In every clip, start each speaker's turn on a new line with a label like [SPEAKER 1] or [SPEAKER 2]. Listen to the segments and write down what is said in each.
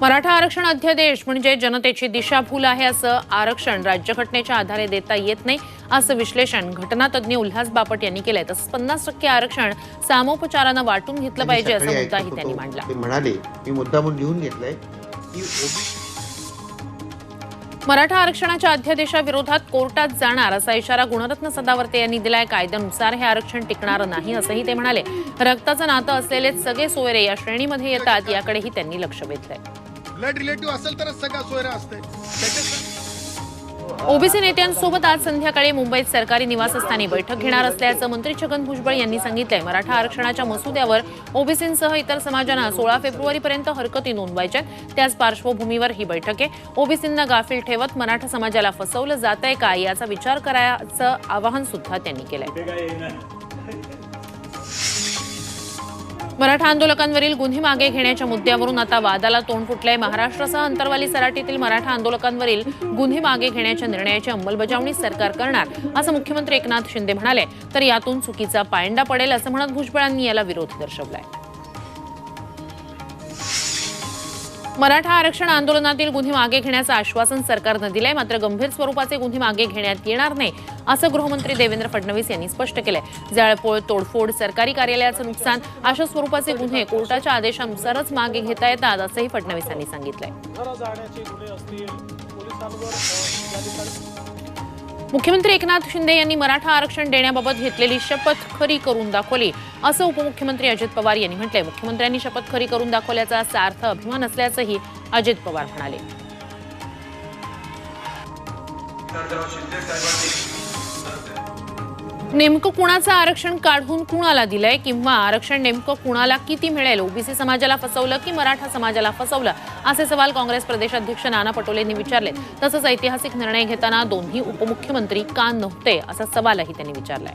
[SPEAKER 1] मराठा आरक्षण अध्यादेश म्हणजे जनतेची दिशाभूल आहे असं आरक्षण राज्यघटनेच्या आधारे देता येत नाही असं विश्लेषण घटनातज्ञ उल्हास बापट यांनी केलंय. तसंच पन्नास टक्के आरक्षण सामोपचारानं वाटून घेतलं पाहिजे असा मुद्दाही त्यांनी मांडला.
[SPEAKER 2] म्हणाले मी मुद्दामून लिहून घेतलंय
[SPEAKER 1] मराठा आरक्षणाच्या अध्यादेशाविरोधात कोर्टात जाणार असा इशारा गुणरत्न सदावर्ते यांनी दिलाय. कायद्यानुसार हे आरक्षण टिकणार नाही असंही ते म्हणाले. रक्ताचं नातं असलेले सगळे सोयरे या श्रेणीमध्ये येतात याकडेही त्यांनी लक्ष वेधलंय.
[SPEAKER 3] ब्लड रिलेटिव्ह असेल तरच सगळा सोयरा असते त्याच्यात
[SPEAKER 1] ओबीसी नेत्यांसोबत आज संध्याकाळी मुंबईत सरकारी निवासस्थानी बैठक घेणार असल्याचं मंत्री छगन भुजबळ यांनी सांगितलंय. मराठा आरक्षणाच्या मसुद्यावर ओबीसींसह इतर समाजांना सोळा फेब्रुवारीपर्यंत हरकती नोंदवायच्या त्याच पार्श्वभूमीवर ही बैठक आहे. ओबीसींना गाफील ठेवत मराठा समाजाला फसवलं जात आहे का? याचा विचार करायचं आवाहन सुद्धा त्यांनी केलंय. मराठा आंदोलकांवरील गुन्हे मागे घेण्याच्या मुद्द्यावरून आता वादाला तोंड फुटलंय. महाराष्ट्रासह अंतरवाली सराटीतील मराठा आंदोलकांवरील गुन्हे मागे घेण्याच्या निर्णयाची अंमलबजावणी सरकार करणार असं मुख्यमंत्री एकनाथ शिंदे म्हणाले. तर यातून चुकीचा पायंडा पडेल असं म्हणत भुजबळांनी याला विरोध दर्शवलाय. मराठा आरक्षण आंदोलनातील गुन्हे मागे घेण्याचं आश्वासन सरकारनं दिलंय. मात्र गंभीर स्वरूपाचे गुन्हे मागे घेण्यात येणार नाही असं गृहमंत्री देवेंद्र फडणवीस यांनी स्पष्ट केलंय. जाळपोळ तोडफोड सरकारी कार्यालयाचं नुकसान अशा स्वरूपाचे गुन्हे कोर्टाच्या आदेशानुसारच मागे घेता येतात असंही फडणवीस यांनी सांगितलंय. मुख्यमंत्री एकनाथ शिंदे यांनी मराठा आरक्षण देण्याबाबत घेतलेली शपथ खरी करून दाखवली. असं उपमुख्यमंत्री अजित पवार यांनी म्हटलंय. मुख्यमंत्र्यांनी शपथ खरी करून दाखवल्याचा सार्थ अभिमान असल्याचंही अजित पवार म्हणाले. नेमकं कुणाचं आरक्षण काढून कुणाला दिलंय किंवा आरक्षण नेमकं कुणाला किती मिळेल? ओबीसी समाजाला फसवलं की मराठा समाजाला फसवलं? असे सवाल काँग्रेस प्रदेशाध्यक्ष नाना पटोलेंनी विचारले. तसंच ऐतिहासिक निर्णय घेताना दोन्ही उपमुख्यमंत्री का नव्हते? असा सवालही त्यांनी विचारलाय.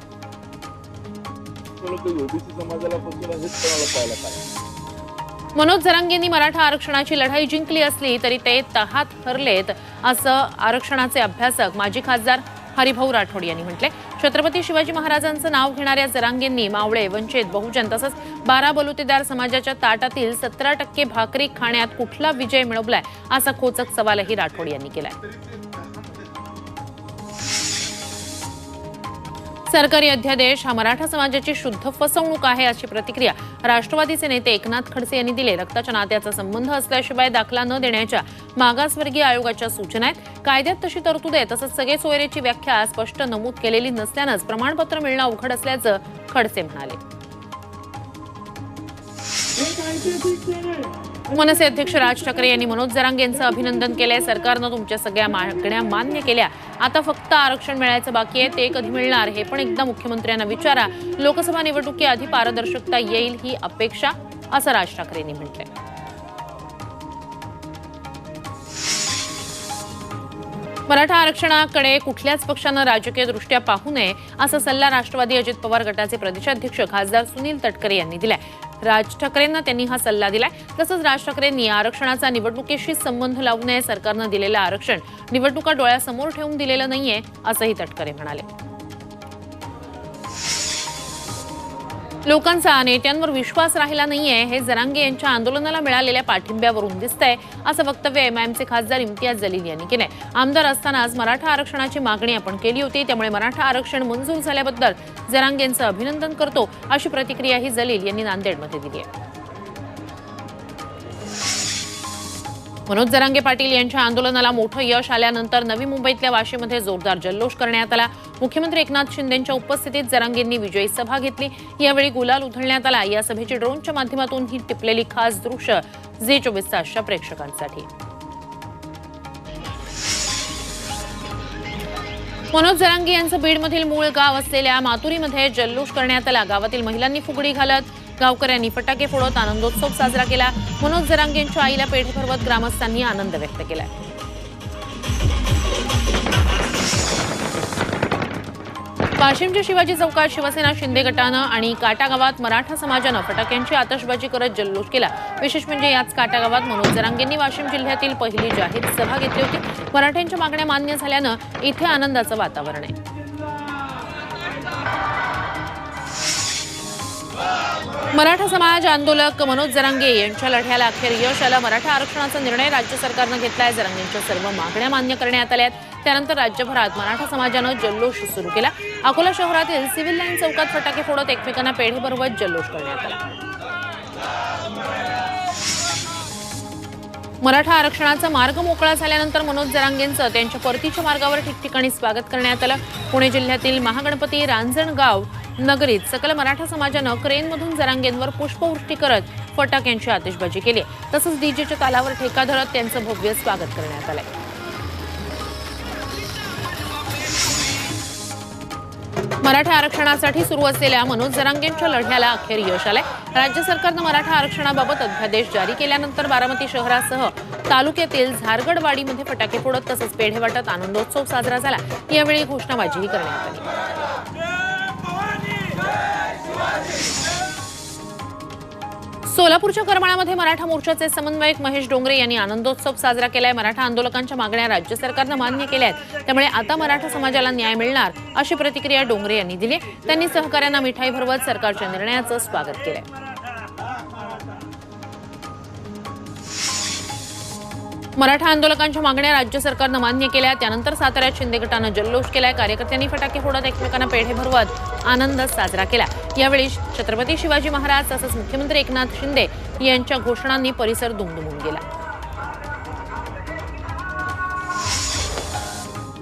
[SPEAKER 1] मनोज जरांगेंनी मराठा आरक्षणाची लढाई जिंकली असली तरी ते तहात हरलेत असं आरक्षणाचे अभ्यासक माजी खासदार हरिभाऊ राठोड यांनी म्हटले. छत्रपती शिवाजी महाराजांचं नाव घेणाऱ्या जरांगेंनी मावळे वंचित बहुजन तसंच बारा बलुतेदार समाजाच्या ताटातील सतरा टक्के भाकरी खाण्यात कुठला विजय मिळवलाय असा खोचक सवालही राठोड यांनी केलाय. सरकारी अध्यादेश हा मराठा समाजाची शुद्ध फसवणूक आहे अशी प्रतिक्रिया राष्ट्रवादीचे नेते एकनाथ खडसे यांनी दिले. रक्ताच्या नात्याचा संबंध असल्याशिवाय दाखला न देण्याच्या मागासवर्गीय आयोगाच्या सूचना आहेत. कायद्यात तशी तरतूद आहे तसंच सगळे सोयरेची व्याख्या स्पष्ट नमूद केलेली नसल्यानंच प्रमाणपत्र मिळणं अवघड असल्याचं खडसे म्हणाले. मनसे अध्यक्ष राज ठाकरे यांनी मनोज जरांगे यांचं अभिनंदन केलंय. सरकारनं तुमच्या सगळ्या मागण्या मान्य केल्या. आता फक्त आरक्षण मिळायचं बाकी आहे ते कधी मिळणार हे पण एकदा मुख्यमंत्र्यांना विचारा. लोकसभा निवडणुकीआधी पारदर्शकता येईल ही अपेक्षा असं राज ठाकरेंनी म्हटलंय. मराठा आरक्षणाकडे कुठल्याच पक्षानं राजकीय दृष्ट्या पाहू नये असा सल्ला राष्ट्रवादी अजित पवार गटाचे प्रदेशाध्यक्ष खासदार सुनील तटकरे यांनी दिलाय. राज ठाकरेंना त्यांनी हा सल्ला दिलाय. तसंच राज ठाकरेंनी आरक्षणाचा निवडणुकीशी संबंध लावू नये सरकारनं दिलेलं आरक्षण. निवडणुका डोळ्यासमोर ठेवून दिलेलं नाहीये असंही तटकरे म्हणाले. लोकांचा नेत्यांवर विश्वास राहिला नाहीये. हे जरांगे यांच्या आंदोलनाला मिळालेल्या पाठिंब्यावरून दिसतंय असं वक्तव्य एमआयएमचे खासदार इम्तियाज जलील यांनी केलंय. आमदार असतानाच मराठा आरक्षणाची मागणी आपण केली होती त्यामुळे मराठा आरक्षण मंजूर झाल्याबद्दल जरांगेंचं अभिनंदन करतो अशी प्रतिक्रियाही जलील यांनी नांदेडमध्ये दिली आहे. मनोज जरांगे पाटील यांच्या आंदोलनाला मोठं यश आल्यानंतर नवी मुंबईतल्या वाशीमध्ये जोरदार जल्लोष करण्यात आला. मुख्यमंत्री एकनाथ शिंदेंच्या उपस्थितीत जरांगेंनी विजयी सभा घेतली. यावेळी गुलाल उधळण्यात आला. या सभेची ड्रोनच्या माध्यमातून ही टिपलेली खास दृश्य झी चोवीस तासच्या प्रेक्षकांसाठी. मनोज जरांगे यांचं बीडमधील मूळ गाव असलेल्या मातुरीमध्ये जल्लोष करण्यात आला. गावातील महिलांनी फुगडी घालत गावकऱ्यांनी फटाके फोडत आनंदोत्सव साजरा केला. मनोज जरांगेंच्या आईला पेढे भरवत ग्रामस्थांनी आनंद व्यक्त केला. वाशिमच्या शिवाजी चौकात शिवसेना शिंदे गटानं आणि काटा गावात मराठा समाजानं फटाक्यांची आतषबाजी करत जल्लोष केला. विशेष म्हणजे याच काटा गावात मनोज जरांगेंनी वाशिम जिल्ह्यातील पहिली जाहीर सभा घेतली होती. मराठ्यांच्या मागण्या मान्य झाल्यानं इथे आनंदाचं वातावरण आहे. मराठा समाज आंदोलक मनोज जरांगे यांच्या लढ्याला अखेर यश आलं. मराठा आरक्षणाचा निर्णय राज्य सरकारनं घेतलाय. जरांगेंच्या सर्व मागण्या मान्य करण्यात आल्या आहेत. त्यानंतर राज्यभरात मराठा समाजानं जल्लोष सुरू केला. अकोला शहरातील सिव्हिल लाईन चौकात फटाके फोडत एकमेकांना पेढे भरवत जल्लोष करण्यात आला. मराठा आरक्षणाचा मार्ग मोकळा झाल्यानंतर मनोज जरांगेंचं त्यांच्या परतीच्या मार्गावर ठिकठिकाणी स्वागत करण्यात आलं. पुणे जिल्ह्यातील महागणपती रांजणगाव नगरीत सकल मराठा समाजानं क्रेनमधून जरांगेंवर पुष्पवृष्टी करत फटाक्यांची आतिषबाजी केली. तसंच डीजेच्या तालावर ठेका धरत त्यांचं भव्य स्वागत करण्यात आलंय. मराठा आरक्षणासाठी सुरू असलेल्या मनोज जरांगेंच्या लढ्याला अखेर यश आलंय. राज्य सरकारनं मराठा आरक्षणाबाबत अध्यादेश जारी केल्यानंतर बारामती शहरासह तालुक्यातील झारगडवाडीमध्ये फटाके फोडत तसंच पेढे वाटत आनंदोत्सव साजरा झाला. यावेळी घोषणाबाजीही करण्यात आली. सोलापूरच्या करमाळामध्ये मराठा मोर्चाचे समन्वयक महेश डोंगरे यांनी आनंदोत्सव साजरा केलाय. मराठा आंदोलकांच्या मागण्या राज्य सरकारनं मान्य केल्या आहेत त्यामुळे आता मराठा समाजाला न्याय मिळणार अशी प्रतिक्रिया डोंगरे यांनी दिली त्यांनी सहकाऱ्यांना मिठाई भरवत सरकारच्या निर्णयाचं स्वागत केलंय. मराठा आंदोलकांच्या मागण्या राज्य सरकारनं मान्य केल्या. त्यानंतर साताऱ्यात शिंदे गटानं जल्लोष केलाय. कार्यकर्त्यांनी फटाके फोडत एकमेकांना पेढे भरवत आनंद साजरा केला. यावेळी छत्रपती शिवाजी महाराज तसंच मुख्यमंत्री एकनाथ शिंदे यांच्या घोषणांनी परिसर दुमदुमून गेला.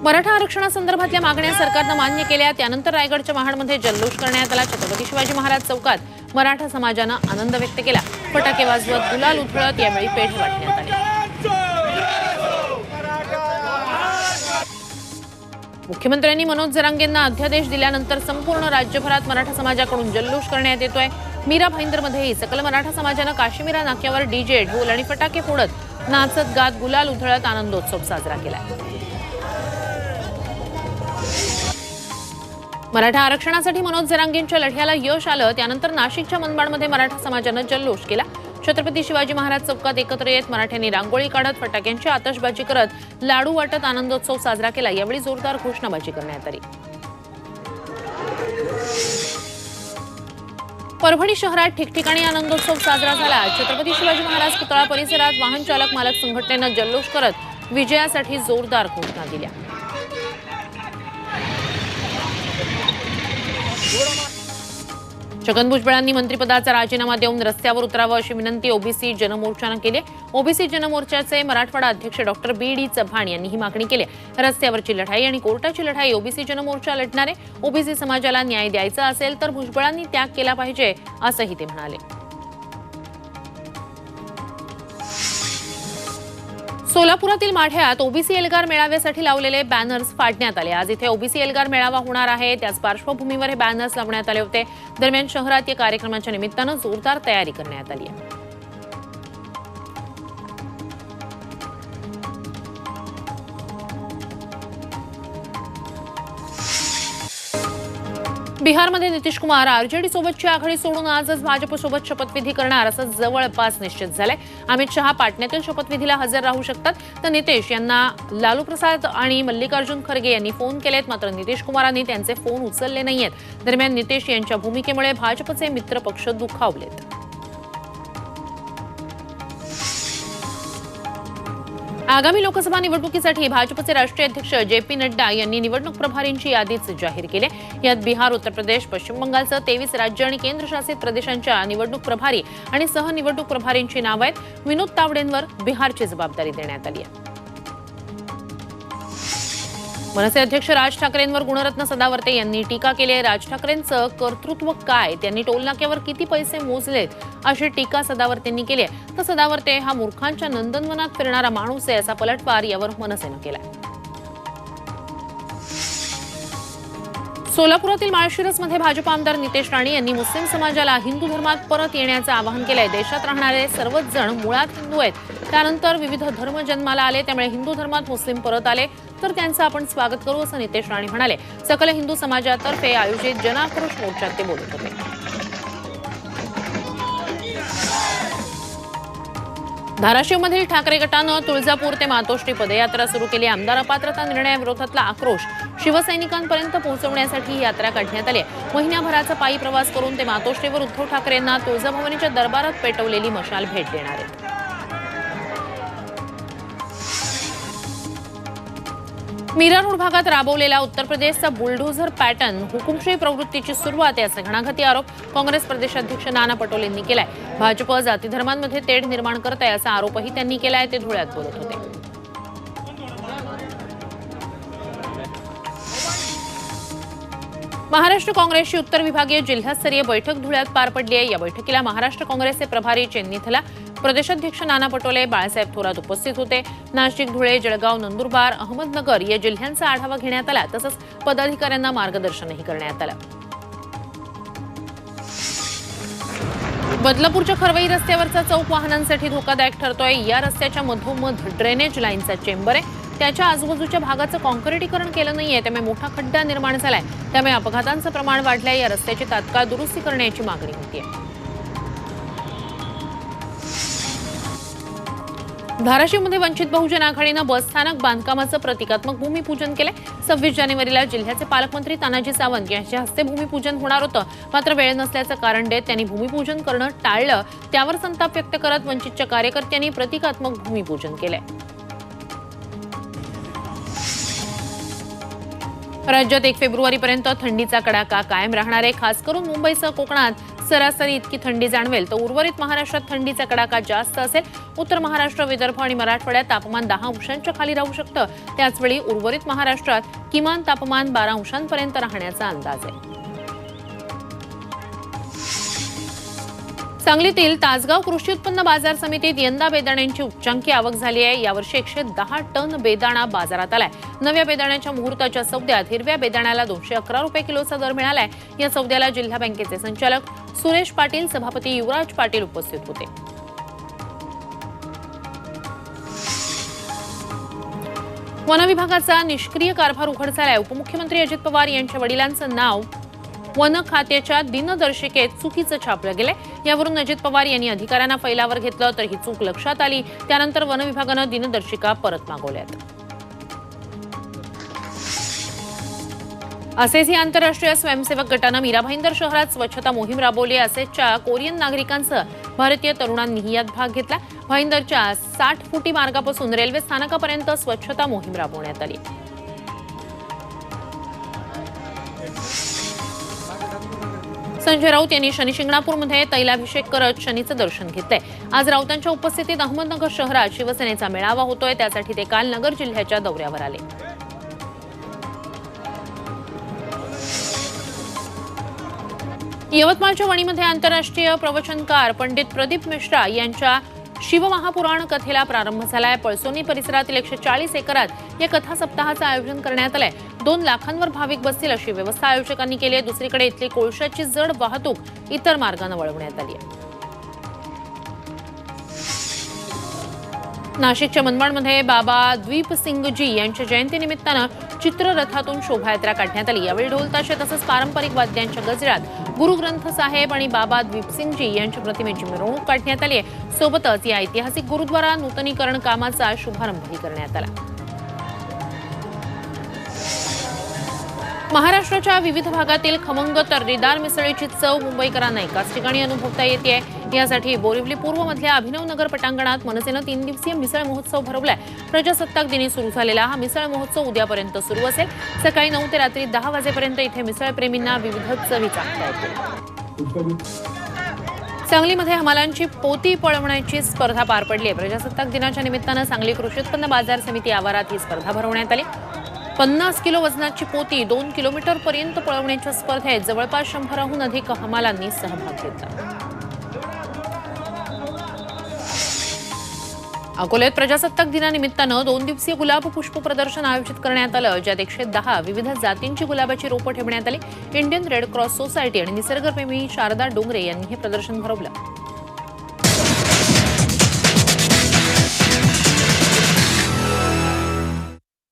[SPEAKER 1] मराठा आरक्षणासंदर्भातल्या मागण्या सरकारनं मान्य केल्या. त्यानंतर रायगडच्या महाडमध्ये जल्लोष करण्यात आला. छत्रपती शिवाजी महाराज चौकात मराठा समाजानं आनंद व्यक्त केला. फटाके वाजवत गुलाल उधळत यावेळी पेढे वाटण्यात आले. मुख्यमंत्र्यांनी मनोज जरांगेंना अध्यादेश दिल्यानंतर संपूर्ण राज्यभरात मराठा समाजाकडून जल्लोष करण्यात येतोय. मीरा भाईंदरमध्येही सकल मराठा समाजानं काश्मीरा नाक्यावर डीजे ढोल आणि फटाके फोडत नाचत गात गुलाल उधळत आनंदोत्सव साजरा केलाय. मराठा आरक्षणासाठी मनोज जरांगेंच्या लढ्याला यश आलं त्यानंतर नाशिकच्या मनमाडमध्ये मराठा समाजानं जल्लोष केला. छत्रपती शिवाजी महाराज चौकात एकत्र येत मराठ्यांनी रांगोळी काढत फटाक्यांची आतषबाजी करत लाडू वाटत आनंदोत्सव साजरा केला. यावेळी जोरदार घोषणाबाजी करण्यात आली. परभणी शहरात ठिकठिकाणी आनंदोत्सव साजरा झाला. छत्रपती शिवाजी महाराज पुतळा परिसरात वाहन चालक मालक संघटनेनं जल्लोष करत विजयासाठी जोरदार घोषणा दिल्या. छगन भुजबळांनी मंत्रिपदाचा राजीनामा देऊन रस्त्यावर उतरावं अशी विनंती ओबीसी जनमोर्चानं केली. ओबीसी जनमोर्चाचे मराठवाडा अध्यक्ष डॉक्टर बी डी चव्हाण यांनी ही मागणी केली. रस्त्यावरची लढाई आणि कोर्टाची लढाई ओबीसी जनमोर्चा लढणारे. ओबीसी समाजाला न्याय द्यायचा असेल तर भुजबळांनी त्याग केला पाहिजे असंही ते म्हणाले. सोलापुरातील माढ्यात ओबीसी एल्गार मेळाव्यासाठी लावलेले बॅनर्स फाडण्यात आले. आज इथे ओबीसी एल्गार मेळावा होणार आहे. त्याच पार्श्वभूमीवर हे बॅनर्स लावण्यात आले होते. दरम्यान शहरात या कार्यक्रमाच्या निमित्तानं जोरदार तयारी करण्यात आली आहे. बिहारमध्ये नितीश कुमार आरजेडी सोबतची आघाडी सोडून आजच भाजपसोबत शपथविधी करणार असं जवळपास निश्चित झालंय. अमित शहा पाटण्यातील शपथविधीला हजर राहू शकतात. तर नितेश यांना लालू प्रसाद आणि मल्लिकार्जुन खरगे यांनी फोन केलेत. मात्र नितीश कुमारांनी त्यांचे फोन उचलले नाहीयेत. दरम्यान नितेश यांच्या भूमिकेमुळे भाजपचे मित्रपक्ष दुखावलेत. आगामी लोकसभा निवडणुकीसाठी भाजपचे राष्ट्रीय अध्यक्ष जे पी नड्डा यांनी निवडणूक प्रभारींची यादीच जाहीर केली यात बिहार उत्तर प्रदेश पश्चिम बंगालसह तेवीस राज्य आणि केंद्रशासित प्रदेशांच्या निवडणूक प्रभारी आणि सहनिवडणूक प्रभारींची नावं आहेत. विनोद तावडेंवर बिहारची जबाबदारी देण्यात आली आहे. मनसे अध्यक्ष राज ठाकरेंवर गुणरत्न सदावर्ते यांनी टीका केली आहे. राज ठाकरेंचं कर्तृत्व काय? त्यांनी टोलनाक्यावर किती पैसे मोजलेत? अशी टीका सदावर्तेंनी केली आहे. तर सदावर्ते हा मूर्खांच्या नंदनवनात फिरणारा माणूस आहे असा पलटवार यावर मनसेनं केलाय. सोलापुरातील माळशिरसमध्ये भाजप आमदार नितेश राणे यांनी मुस्लिम समाजाला हिंदू धर्मात परत येण्याचं आवाहन केलंय. देशात राहणारे सर्वच जण मुळात हिंदू आहेत. त्यानंतर विविध धर्म जन्माला आले त्यामुळे हिंदू धर्मात मुस्लिम परत आले. तर त्यांचं आपण स्वागत करू असं नितेश राणे म्हणाले. सकल हिंदू समाजातर्फे आयोजित जनाक्रोश मोर्चात ते बोलत होते. धाराशिवमधील ठाकरे गटानं तुळजापूर ते मातोश्री पदयात्रा सुरू केली. आमदार अपात्रता निर्णयाविरोधातला आक्रोश शिवसैनिकांपर्यंत पोहोचवण्यासाठी ही यात्रा काढण्यात आली आहे. महिन्याभराचा पायी प्रवास करून ते मातोश्रीवर उद्धव ठाकरेंना तुळजाभवानीच्या दरबारात पेटवलेली मशाल भेट देणार आहेत. मीरा रोड भागात राबवलेला उत्तर प्रदेशचा बुलडोझर पॅटर्न हुकुमशाही प्रवृत्तीची सुरुवात याचा घणाघाती आरोप काँग्रेस प्रदेशाध्यक्ष नाना पटोलेंनी केलाय. भाजप जाती धर्मांमध्ये तेढ निर्माण करत आहे असा आरोपही त्यांनी केलाय ते धुळ्यात बोलत होते. महाराष्ट्र काँग्रेसची उत्तर विभागीय जिल्हास्तरीय बैठक धुळ्यात पार पडली आहे. या बैठकीला महाराष्ट्र काँग्रेसचे प्रभारी चेन्नीथला प्रदेशाध्यक्ष नाना पटोले बाळासाहेब थोरात उपस्थित होते. नाशिक धुळे जळगाव नंदुरबार अहमदनगर या जिल्ह्यांचा आढावा घेण्यात आला. तसंच पदाधिकाऱ्यांना मार्गदर्शनही करण्यात आलं. बदलापूरच्या खरवई रस्त्यावरचा चौक वाहनांसाठी धोकादायक ठरतोय. या रस्त्याच्या मधोमध ड्रेनेज लाईनचा चेंबर आहे. त्याच्या आजूबाजूच्या भागाचं कॉन्क्रिटीकरण केलं नाहीये त्यामुळे मोठा खड्डा निर्माण झालाय. त्यामुळे अपघातांचं प्रमाण वाढलंय. या रस्त्याची तात्काळ दुरुस्ती करण्याची मागणी होती धाराशिवमध्ये वंचित बहुजन आघाडीनं बसस्थानक बांधकामाचं प्रतिकात्मक भूमिपूजन केलंय. सव्वीस जानेवारीला जिल्ह्याचे पालकमंत्री तानाजी सावंत यांच्या हस्ते भूमिपूजन होणार होतं. मात्र वेळ नसल्याचं कारण देत त्यांनी भूमिपूजन करणं टाळलं. त्यावर संताप व्यक्त करत वंचितच्या कार्यकर्त्यांनी प्रतिकात्मक भूमिपूजन केलंय. राज्यात एक फेब्रुवारीपर्यंत थंडीचा कडाका कायम राहणार आहे. खास करून मुंबईसह कोकणात सरासरी इतकी थंडी जाणवेल. तर उर्वरित महाराष्ट्रात थंडीचा कडाका जास्त असेल. उत्तर महाराष्ट्र विदर्भ आणि मराठवाड्यात तापमान दहा अंशांच्या खाली राहू शकतं. त्याचवेळी उर्वरित महाराष्ट्रात किमान तापमान बारा अंशांपर्यंत राहण्याचा अंदाज आहे. सांगलीतील तासगाव कृषी उत्पन्न बाजार समितीत यंदा बेदाण्यांची उच्चांकी आवक झाली आहे. यावर्षी एकशे दहा टन बेदाणा बाजारात आलाय. नव्या बेदाण्याच्या मुहूर्ताच्या सौद्यात हिरव्या बेदाण्याला दोनशे अकरा रुपये किलोचा दर मिळालाय. या सौद्याला जिल्हा बँकेचे संचालक सुरेश पाटील सभापती युवराज पाटील उपस्थित होते. वन विभागाचा निष्क्रिय कारभार उघड झालाय. उपमुख्यमंत्री अजित पवार यांच्या वडिलांचं नाव वन खात्याच्या दिनदर्शिकेत चुकीचं छापलं गेलंय. यावरून अजित पवार यांनी अधिकाऱ्यांना फैलावर घेतलं तर ही चूक लक्षात आली. त्यानंतर वन विभागानं दिनदर्शिका परत मागवल्यात. असेच ही आंतरराष्ट्रीय स्वयंसेवक गटानं मीरा भाईंदर शहरात स्वच्छता मोहीम राबवली असेच्या कोरियन नागरिकांसह भारतीय तरुणांनीही यात भाग घेतला. भाईंदरच्या साठ फुटी मार्गापासून रेल्वे स्थानकापर्यंत स्वच्छता मोहीम राबवण्यात आली. संजय राऊत यांनी शनिशिंगणापूरमध्ये तैलाभिषेक करत शनीचं दर्शन घेतलंय. आज राऊतांच्या उपस्थितीत अहमदनगर शहरात शिवसेनेचा मेळावा होतोय. त्यासाठी ते काल नगर जिल्ह्याच्या दौऱ्यावर आले. यवतमाळच्या वणीमध्ये आंतरराष्ट्रीय प्रवचनकार पंडित प्रदीप मिश्रा यांच्या शिवमहापुराण कथेला प्रारंभ झालाय. पळसोनी परिसरातील एकशे चाळीस एकरात या कथा सप्ताहाचं आयोजन करण्यात आलंय. दोन लाखांवर भाविक बसतील अशी व्यवस्था आयोजकांनी केली आहे. दुसरीकडे इथली कोळशाची जड वाहतूक इतर मार्गानं वळवण्यात आली आहे. नाशिकच्या मनमाडमध्ये बाबा द्वीपसिंगजी यांच्या जयंतीनिमित्तानं चित्ररथातून शोभायात्रा काढण्यात आली. यावेळी ढोलताशे तसंच पारंपरिक वाद्यांच्या गजरात गुरुग्रंथ साहेब आणि बाबा द्वीपसिंगजी यांच्या प्रतिमेची मिरवणूक काढण्यात आली आहे. सोबतच या ऐतिहासिक गुरुद्वारा नूतनीकरण कामाचा शुभारंभही करण्यात आला. महाराष्ट्राच्या विविध भागातील खमंग तर्रीदार मिसळीची चव मुंबईकरांना एकाच ठिकाणी अनुभवता येते यासाठी बोरिवली पूर्वमधल्या अभिनवनगर अभिनव नगर पटांगणात मनसेनं तीन दिवसीय मिसळ महोत्सव भरवलाय. प्रजासत्ताक दिनी सुरू झालेला हा मिसळ महोत्सव उद्यापर्यंत सुरू असेल. सकाळी नऊ ते रात्री दहा वाजेपर्यंत इथे मिसळप्रेमींना विविध चवी चाखता येतील. सांगलीमध्ये हमालांची पोती पळवण्याची स्पर्धा पार पडली आहे. प्रजासत्ताक दिनाच्या निमित्तानं सांगली कृषी उत्पन्न बाजार समिती आवारात ही स्पर्धा भरवण्यात आली. पन्नास किलो वजनाची पोती दोन किलोमीटर पर्यंत पळवण्याच्या स्पर्धेत जवळपास शंभराहून अधिक हमालांनी सहभाग घेतला. अकोल्यात प्रजासत्ताक दिनानिमित्तानं दोन दिवसीय गुलाब पुष्प प्रदर्शन आयोजित करण्यात आलं ज्यात एकशे दहा विविध जातींची गुलाबाची रोपं ठेवण्यात आली. इंडियन रेड क्रॉस सोसायटी आणि निसर्गप्रेमी शारदा डोंगरे यांनी हे प्रदर्शन भरवलं.